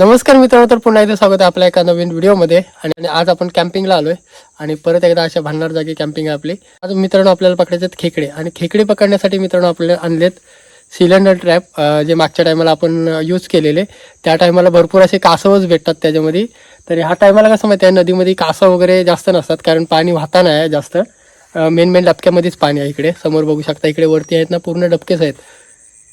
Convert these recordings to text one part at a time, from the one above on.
नमस्कार मित्रांनो तर पुन्हा एकदा स्वागत आहे आपल्या एका नवीन व्हिडिओमध्ये. आणि आज आपण कॅम्पिंगला आलोय. आणि परत एकदा अशा भांडणार जागी कॅम्पिंग आहे आपली. आज मित्रांनो आपल्याला पकडायचे आहेत खेकडे. आणि खेकडे पकडण्यासाठी मित्रांनो आपल्याला आणलेत सिलेंडर ट्रॅप जे मागच्या टायमाला आपण यूज केलेले. त्या टायमाला भरपूर असे कासवच भेटतात त्याच्यामध्ये. तर ह्या टायमाला कसं माहिती आहे? नदीमध्ये कासव वगैरे जास्त नसतात कारण पाणी वाहता नाही आहे जास्त. मेन मेन डबक्यामध्येच पाणी आहे इकडे. समोर बघू शकता इकडे वरती आहेत ना पूर्ण डबकेच आहेत.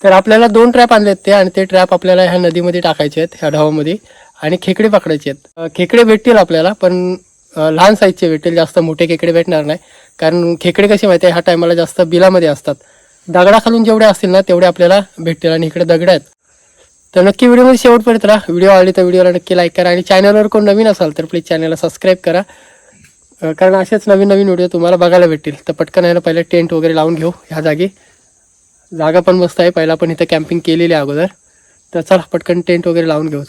तर आपल्याला दोन ट्रॅप आणलेत ते आणि ते ट्रॅप आपल्याला ह्या नदीमध्ये टाकायचे आहेत ह्या ढावामध्ये. आणि खेकडे पकडायचे आहेत. खेकडे भेटतील आपल्याला पण लहान साईजचे भेटतील जास्त मोठे खेकडे भेटणार नाही. कारण खेकडे कसे माहिती आहे ह्या टायमाला जास्त बिलामध्ये असतात. दगडाखालून जेवढे असतील ना तेवढे आपल्याला भेटतील आणि इकडे दगड आहेत. तर नक्की व्हिडिओमध्ये शेवटपर्यंत राहा. व्हिडिओ आवडली तर व्हिडिओला नक्की लाईक करा आणि चॅनलवर कोण नवीन असाल तर प्लीज चॅनलला सबस्क्राईब करा. कारण असेच नवीन नवीन व्हिडिओ तुम्हाला बघायला भेटतील. तर पटकन यायला पहिले टेंट वगैरे लावून घेऊ ह्या जागी. जागा पण मस्त आहे. पहिला पण इथं कॅम्पिंग केलेली आहे अगोदर. तर चला पटकन टेंट वगैरे लावून घेऊ.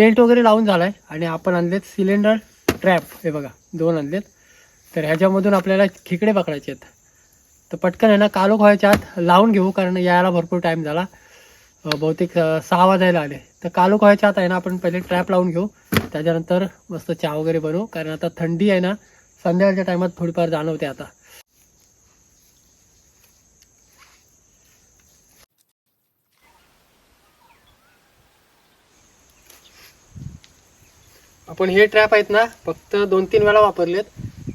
टेंट वगैरे लावून झालाय आणि आपण आणलेत सिलेंडर ट्रॅप हे बघा दोन आणलेत. तर ह्याच्यामधून आपल्याला खेकडे पकडायचे आहेत. तर पटकन आहे ना कालो व्हायच्या आत लावून घेऊ कारण यायला भरपूर टाईम झाला. बहुतेक सहा वाजायला आले. तर कालो व्हायच्या आत आहे ना आपण पहिले ट्रॅप लावून घेऊ. त्याच्यानंतर मस्त चहा वगैरे बनवू कारण आता थंडी आहे ना संध्याकाळच्या टायमात थोडीफार जाणवते आता. आपण हे ट्रॅप आहेत ना फक्त दोन तीन वेळा वापरलेत.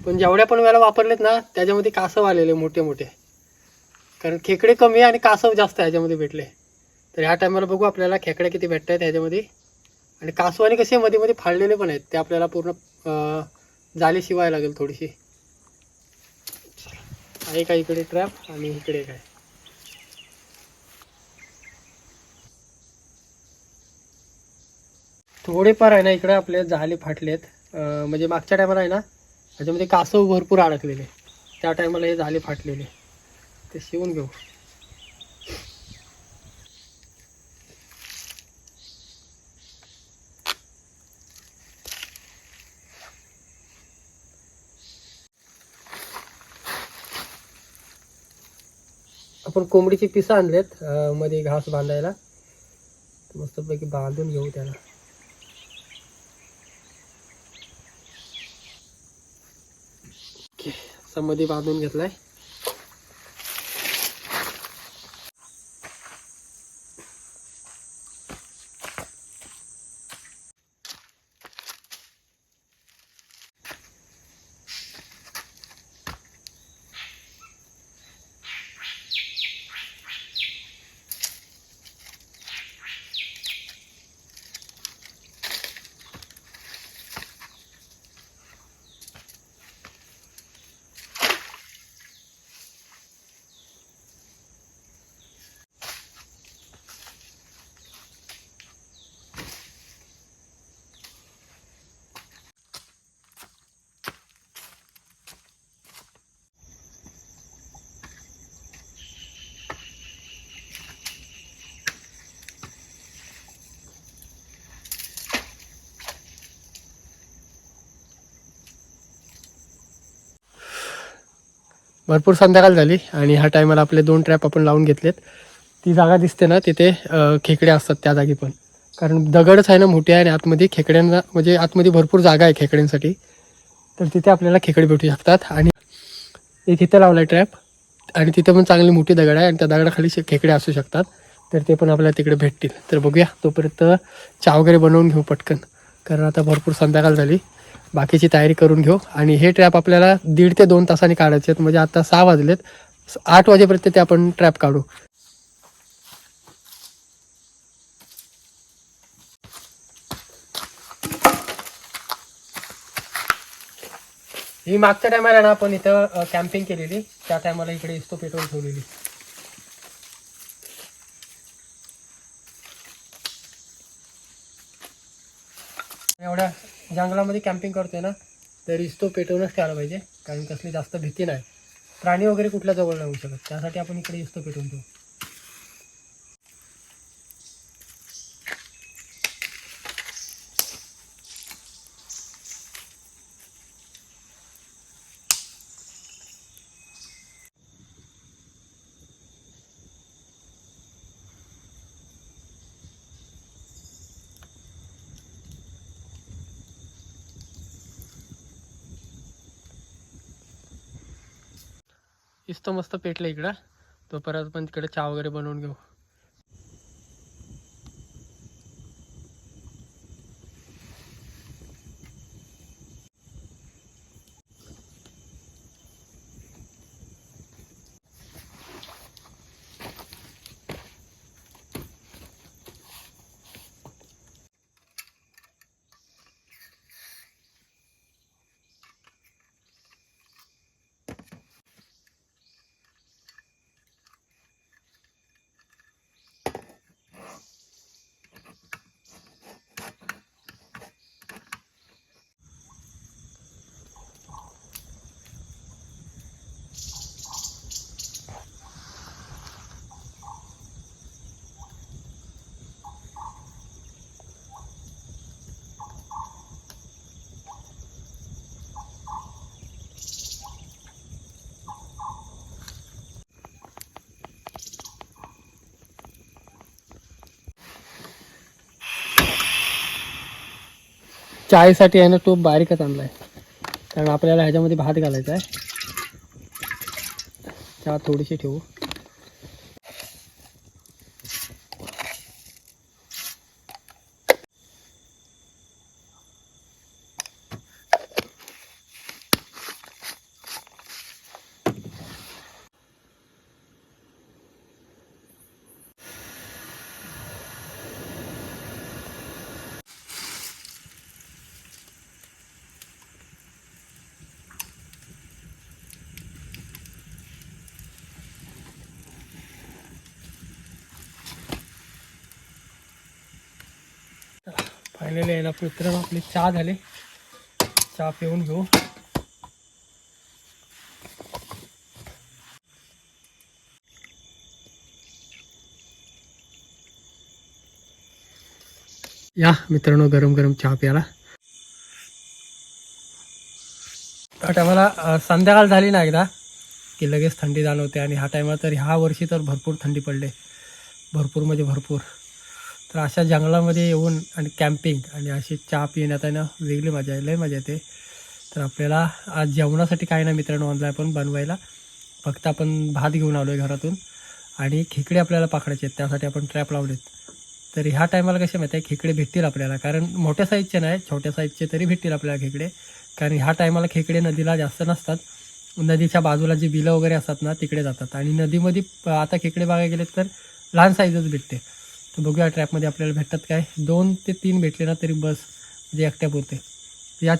पण जेवढ्या पण वेळा वापरलेत ना त्याच्यामध्ये कासव आलेले मोठे मोठे कारण खेकडे कमी आहे आणि कासव जास्त ह्याच्यामध्ये भेटले. तर ह्या टायमाला बघू आपल्याला खेकडे किती भेटत आहेत ह्याच्यामध्ये. आणि कासवाने कसे मध्ये मध्ये फाडलेले पण आहेत ते आपल्याला पूर्ण जाली शिवाय लागेल थोडीशी. आहे का इकडे ट्रॅप आणि इकडे काय? थोडेफार आहे ना इकडे आपले झाले फाटलेत. म्हणजे मागच्या टायमाला आहे ना त्याच्यामध्ये कासव भरपूर अडकलेले. त्या टायमाला हे झाले फाटलेले. ते शिवून घेऊ. आपण कोंबडीची पिसं आणलेत मध्ये घास बांधायला. मस्तपैकी बांधून घेऊ त्याला. असा मध्ये बांधून घेतलाय. भरपूर संध्याकाळ झाली आणि ह्या टायमाला आपले दोन ट्रॅप आपण लावून घेतलेत. ती जागा दिसते ना तिथे खेकडे असतात त्या जागी पण. कारण दगडच आहे ना मोठी आहे आणि आतमध्ये खेकड्यांना म्हणजे आतमध्ये भरपूर जागा आहे खेकड्यांसाठी. तर तिथे आपल्याला खेकडे भेटू शकतात. आणि एक इथं लावला आहे ट्रॅप आणि तिथे पण चांगली मोठी दगड आहे आणि त्या दगडाखाली खेकडे असू शकतात. तर ते पण आपल्याला तिकडे भेटतील. तर बघूया तोपर्यंत चहा वगैरे बनवून घेऊ पटकन. कारण आता भरपूर संध्याकाळ झाली. बाकीची तयारी करून घेऊ. आणि हे ट्रॅप आपल्याला दीड ते दोन तासांनी काढायचे आहेत. म्हणजे आता सहा वाजलेत. आठ वाजेपर्यंत ते आपण ट्रॅप काढू. ही मागच्या टायमाला ना आपण इथं कॅम्पिंग केलेली. त्या टायमाला इकडे इस्तो पेट्रोल ठेवलेली. एवढ्या जंगलामध्ये कॅम्पिंग करतोय ना तर इस्तो पेटवूनच ठेवायला पाहिजे. कारण कसली जास्त भीती नाही. प्राणी वगैरे कुठल्या जवळ नाही होऊ शकत? त्यासाठी आपण इकडे इस्तो पेटवून ठेवू. मस्त मस्त पेटलं इकडं. तो परत पण तिकडे चहा वगैरे बनवून घेऊ. चायसाठी आहे ना तो बारीकच आणला आहे कारण आपल्याला ह्याच्यामध्ये भात घालायचा आहे. चहा थोडीशी ठेवू. फायनली आहे ना मित्रांनो आपली चहा झाले. चहा पिऊन घेऊ. या मित्रांनो गरम गरम चहा प्याला हा टायमाला संध्याकाळ झाली ना एकदा की लगेच थंडी जाणवते आणि हा टायमा तर ह्या वर्षी तर भरपूर थंडी पडले. भरपूर म्हणजे भरपूर. तर अशा जंगलामध्ये येऊन आणि कॅम्पिंग आणि अशी चहा पिण्यात आहे ना वेगळी मजा आहे लय मजा येते. तर आपल्याला आज जेवणासाठी काय ना मित्रांनो ऑनलाईन पण बनवायला. फक्त आपण भात घेऊन आलो आहे घरातून आणि खेकडे आपल्याला पाकडायचे आहेत त्यासाठी आपण ट्रॅप लावलेत. तर ह्या टायमाला कसे माहिती आहे खेकडे भेटतील आपल्याला. कारण मोठ्या साईजचे नाही छोट्या साईजचे तरी भेटतील आपल्याला खेकडे. कारण ह्या टायमाला खेकडे नदीला जास्त नसतात. नदीच्या बाजूला जी बिलं वगैरे असतात ना तिकडे जातात. आणि नदीमध्ये प- आता खेकडे बघायला गेले तर लहान साईजच भेटते. तर बघूया ट्रॅपमध्ये आपल्याला भेटतात काय. दोन ते तीन भेटले ना तरी बस म्हणजे एकट्या पुरते या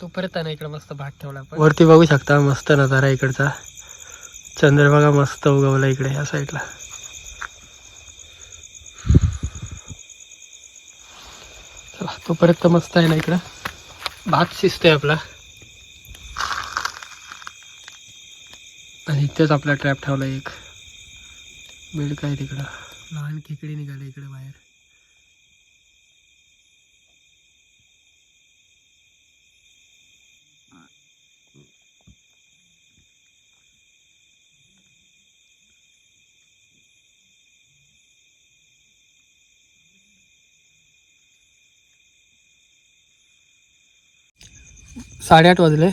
तो परत आहे ना इकडे मस्त भात ठेवला वरती बघू शकता मस्त नजारा इकडचा. चंद्रभागा मस्त उगवला इकडे ह्या साईडला. चला तो परत मस्त आहे ना इकडं. भात शिजतोय आपला. आणि इथेच आपला ट्रॅप ठेवला एक. बेड काय तिकडं. लहान खेकडी निघाले इकडे बाहेर. साडेआठ वाजले.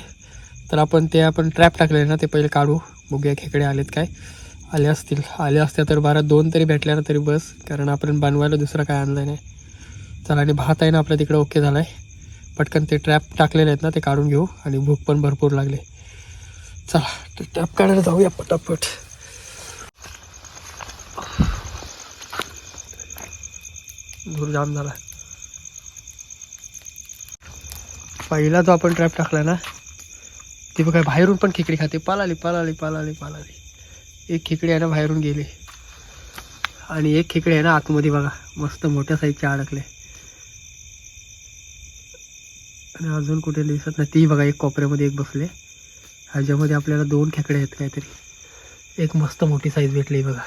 तर आपण ते आपण ट्रॅप टाकले ना ते पहिले काढू. बघूया खेकडे आलेत काय. आले असतील. आले असत्या तर बारा दोन तरी भेटल्या ना तरी बस. कारण आपण बनवायला दुसरं काय आणलं नाही. चला आणि भात आहे ना आपल्या तिकडे ओके झाला आहे पटकन ते ट्रॅप टाकलेले आहेत ना ते काढून घेऊ. आणि भूक पण भरपूर लागले. चला ते ट्रॅप काढायला जाऊया पटापट. दूर जाम झाला. पहिला जो आपण ट्रॅप टाकला ना. ती बघा बाहेरून पण खेकडी खाते. पालाली पालाली पालाली पालाली. एक खेकडी आहे ना बाहेरून गेली. आणि एक खेकडी आहे ना आतमध्ये बघा मस्त मोठ्या साईजच्या अडकले. आणि अजून कुठे दिसत नाही. ती बघा एक कोपऱ्यामध्ये एक बसले. ह्याच्यामध्ये आपल्याला दोन खेकडे आहेत काहीतरी. एक मस्त मोठी साईज भेटली बघा.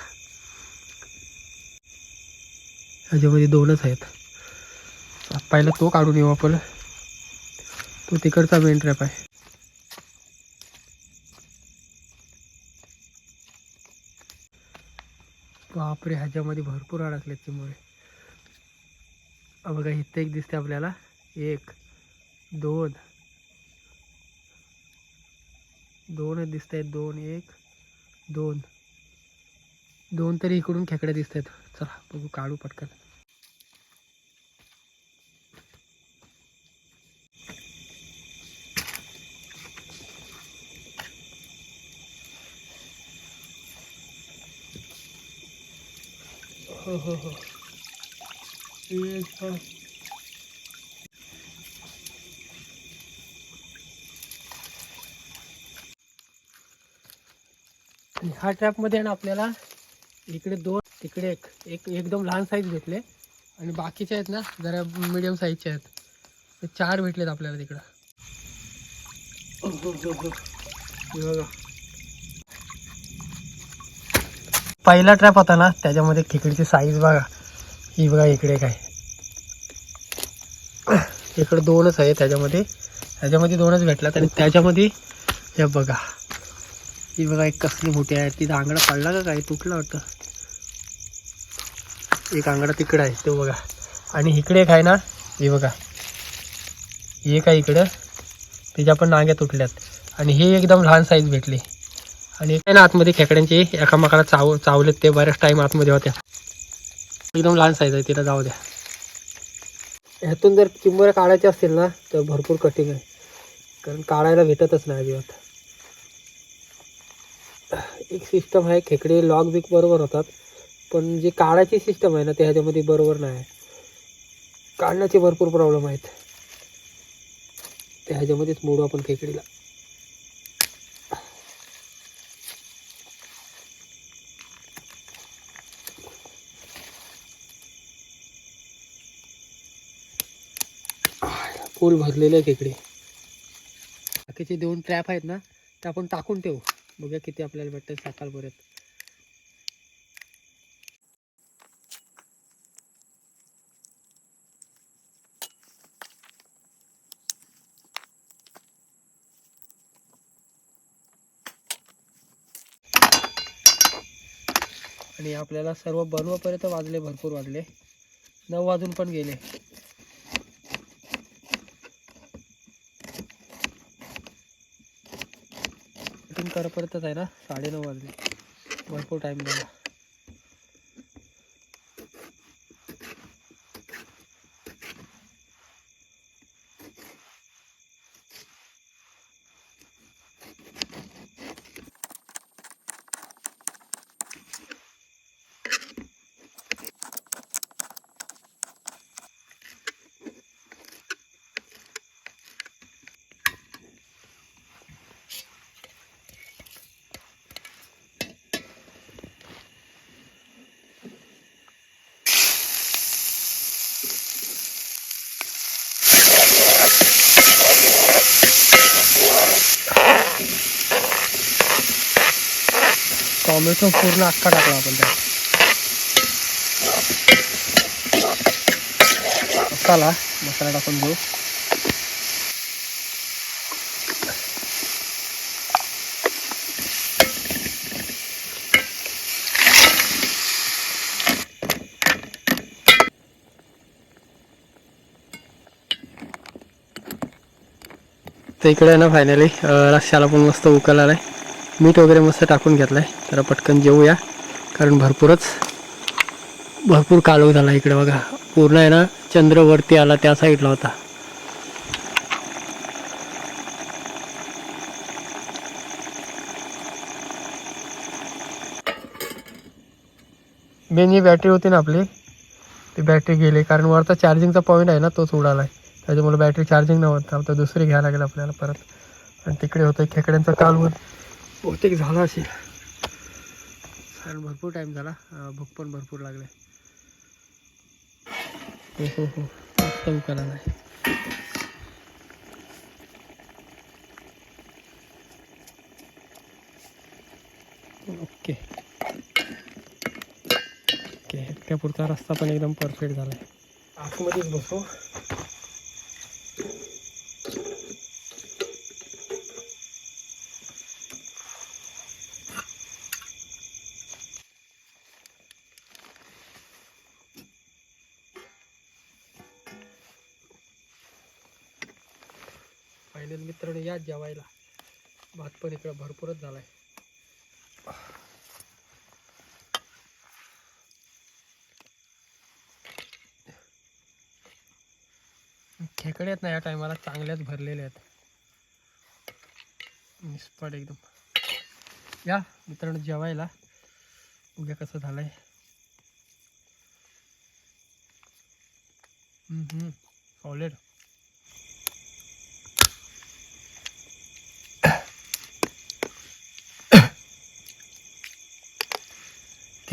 ह्याच्यामध्ये दोनच आहेत. पहिला तो काढून येऊ आपण. तो तिकडचा मेन ट्रॅप आहे. बापरे ह्याच्यामध्ये भरपूर अडकलेत चिंबोरे बघा इथं एक दिसते आपल्याला. एक दोन. दोनच दिसत आहेत दोन एक दोन. दोन तरी इकडून खेकड्या दिसत आहेत चला बघू काढू पटकन. हो हो हो. हा. ह्या ट्रॅपमध्ये ना आपल्याला इकडे दोन तिकडे एक. एक एकदम लहान साईज भेटले आणि बाकीचे आहेत ना जरा मिडियम साईजचे आहेत. चार भेटलेत आपल्याला तिकडं. हो, हो, हो. बघा. पहिला ट्रॅप होता ना त्याच्यामध्ये खेकडीची साईज बघा. ही बघा इकडे काय. इकडे दोनच आहे त्याच्यामध्ये. त्याच्यामध्ये दोनच भेटलात आणि त्याच्यामध्ये हे बघा. ही बघा एक कसली मोठी आहे. तिथं आंगडा पडला का काय? तुटला वाटतं. एक आंगडा तिकडं आहे तो बघा. आणि इकडे एक आहे ना हे बघा. एक आहे इकडं. तिच्या पण नांग्या तुटल्यात. आणि हे एकदम लहान साईज भेटली. आणि काय ना आतमध्ये खेकड्यांची एकामेकाला चाव चावलेत ते बऱ्याच टाईम आतमध्ये होत्या. एकदम लहान साईज आहे तिला जाऊ द्या. ह्यातून जर चिंबोऱ्या काढायच्या असतील ना तर भरपूर कठीण आहे. कारण काढायला भेटतच नाही अजिबात. एक सिस्टम आहे खेकडे लॉग बिक बरोबर होतात. पण जी काढायची सिस्टम आहे ना ते ह्याच्यामध्ये बरोबर नाही. आहे काढण्याचे भरपूर प्रॉब्लेम आहेत. त्या ह्याच्यामध्येच मोडू आपण खेकडीला. फुल भरलेले आहे इकडे. बाकीचे दोन ट्रॅप आहेत ना ते आपण टाकून ठेवू. बघूया किती आपल्याला भेटतात सकाळपर्यंत आणि आपल्याला सर्व बनवापर्यंत वाजले भरपूर वाजले. नऊ वाजून पण गेले. शूटिंग आहे ना? साडेनऊ वाजले. भरपूर टाईम झाला. टोमॅटो पूर्ण अख्खा टाकला आपण त्यात. मसाला मसाला टाकून घेऊ तर इकडे आहे ना फायनली रक्षाला पण मस्त उकल आलाय मीठ वगैरे मस्त टाकून घेतलाय. तर पटकन जेवूया. कारण भरपूरच भरपूर कालव झाला इकडे बघा. पूर्ण आहे ना चंद्र वरती आला त्या साईडला होता. मेन जी बॅटरी होती ना आपली ती बॅटरी गेली. कारण वरचा चार्जिंगचा पॉईंट आहे ना तोच उडाला त्याच्यामुळे बॅटरी चार्जिंग नव्हतं. आता दुसरी घ्यायला लागेल आपल्याला परत. आणि तिकडे होतं खेकड्यांचा कालवण. बहुतेक झाला असेल. कारण भरपूर टाईम झाला. भूक पण भरपूर लागले. हो हो हो. मस्त उकाला नाही ओके. ओके रस्ता पण एकदम परफेक्ट झाला आहे आतमध्येच बसू फायनल मित्रांनो या जेवायला भात पण इकडं भरपूरच झालाय. खेकडे आहेत ना या टायमाला चांगल्याच भरलेले आहेत. निस्पट एकदम. या मित्रांनो जेवायला. उद्या कसं झालंय? सॉलिड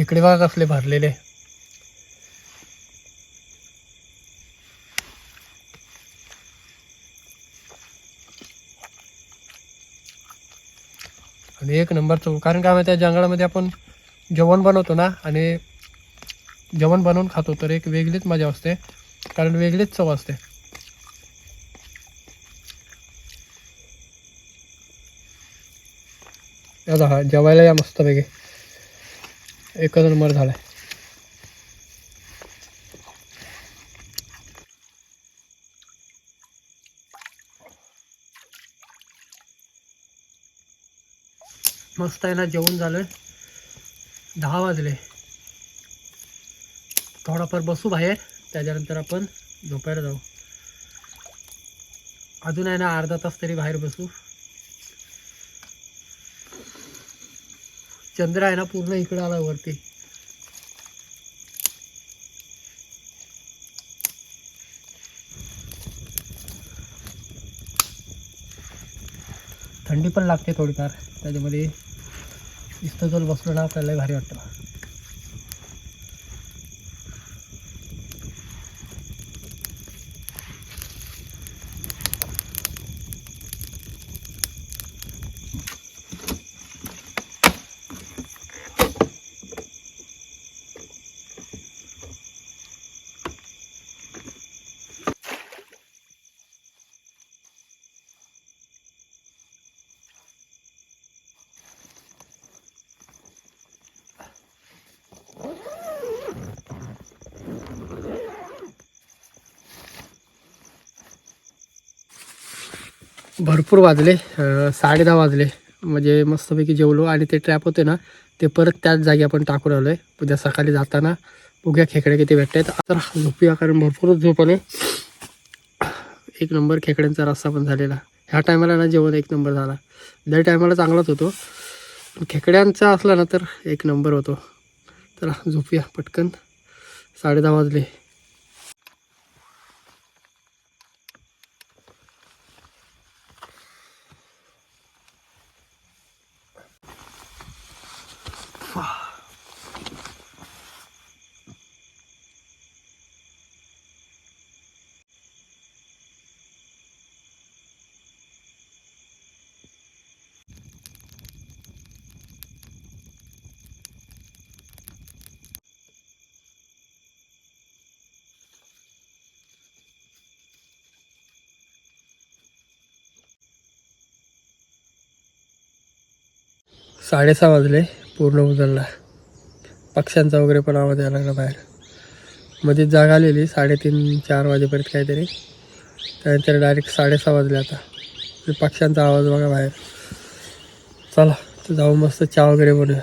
इकडे बघा कसले भरलेले. आणि एक नंबरचं कारण काय माहिती जंगलामध्ये आपण जेवण बनवतो ना आणि जेवण बनवून खातो तर एक वेगळीच मजा असते कारण वेगळीच चव असते. जेवायला या मस्त पैकी एकच नंबर झालाय. मस्त आहे ना जेवण झालं दहा वाजले. थोडाफार बसू बाहेर त्याच्यानंतर आपण झोपायला जाऊ. अजून आहे ना अर्धा तास तरी बाहेर बसू. चंद्र आहे ना पूर्ण इकडं आला वरती. थंडी पण लागते थोडीफार. त्याच्यामध्ये इथं बसलो ना आपल्याला भारी वाटतं. भरपूर वाजले साडे दहा वाजले. म्हणजे मस्तपैकी जेवलो आणि ते ट्रॅप होते ना ते परत त्याच जागी आपण टाकून आलो आहे उद्या सकाळी जाताना बघूया खेकडे किती भेटतात तर झोपूया कारण भरपूरच झोप आले. एक नंबर खेकड्यांचा रस्सा पण झालेला. ह्या टायमाला ना जेवण एक नंबर झाला. दर टायमाला चांगलाच होतो. खेकड्यांचा असला ना तर एक नंबर होतो. तर झोपूया पटकन. साडे दहा वाजले. साडेसहा वाजले पूर्ण उजळला पक्ष्यांचा वगैरे पण आवाज यायला लागला बाहेर. मध्ये जाग आलेली साडेतीन चार वाजेपर्यंत काहीतरी. त्यानंतर डायरेक्ट साडेसहा वाजले आता. पक्ष्यांचा आवाज बघा बाहेर. चला तर जाऊ मस्त चहा वगैरे बनूया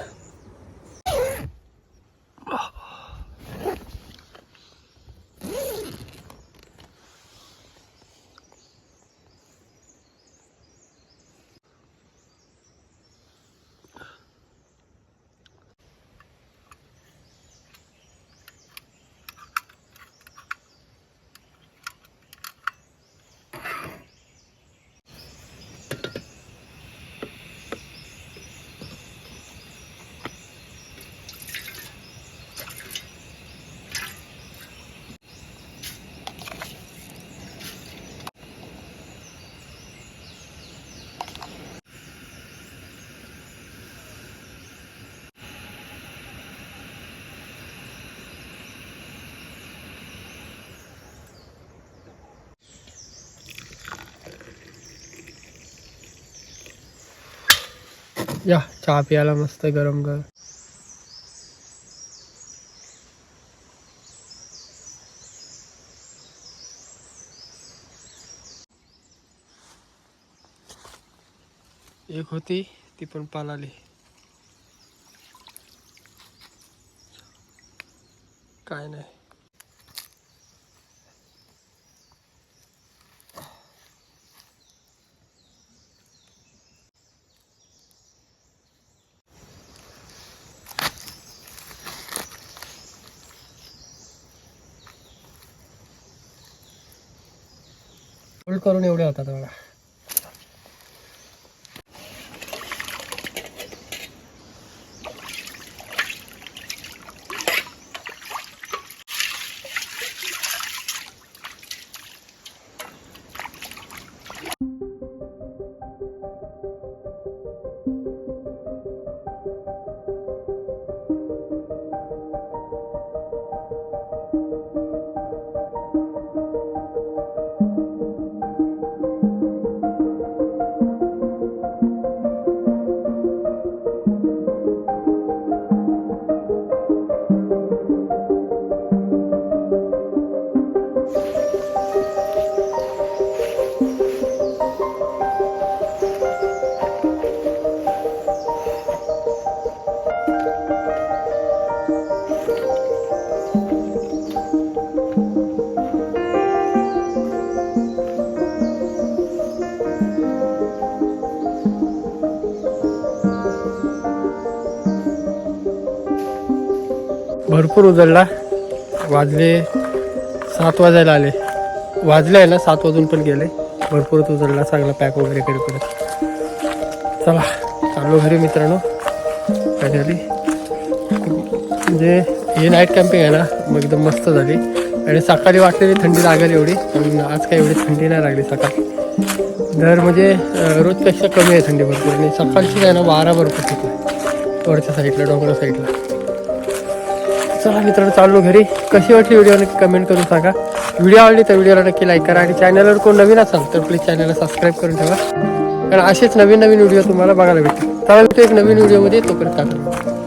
या चहा प्यायला मस्त गरम गरम. एक होती ती पण पालाली. काय नाही. होल्ड करून एवढे होतात बघा. भरपूर उजळला. वाजले सात वाजायला आले. वाजले आहे ना सात वाजून पण गेले. भरपूरच उजळला चांगला पॅक वगैरे करेपर्यंत चला चाललो घरी मित्रांनो. फायनली म्हणजे हे नाईट कॅम्पिंग आहे ना मग एकदम मस्त झाली. आणि सकाळी वाटलेली थंडी लागेल एवढी पण आज काय एवढी थंडी नाही लागली सकाळी. दर म्हणजे रोजपेक्षा कमी आहे थंडी भरपूर. आणि सकाळची काय ना वारा भरपूर तिथे वरच्या साईडला डोंगरा साईडला चला मित्रांनो चाललो घरी. कशी वाटली व्हिडिओ नक्की कमेंट करून सांगा. व्हिडिओ आवडली तर व्हिडिओला नक्की लाईक करा आणि चॅनलवर कोण नवीन असाल तर प्लीज चॅनलला सबस्क्राईब करून ठेवा. कारण असेच नवीन नवीन व्हिडिओ तुम्हाला बघायला भेटतील. चला एक नवीन व्हिडिओमध्ये तोपर्यंत टाका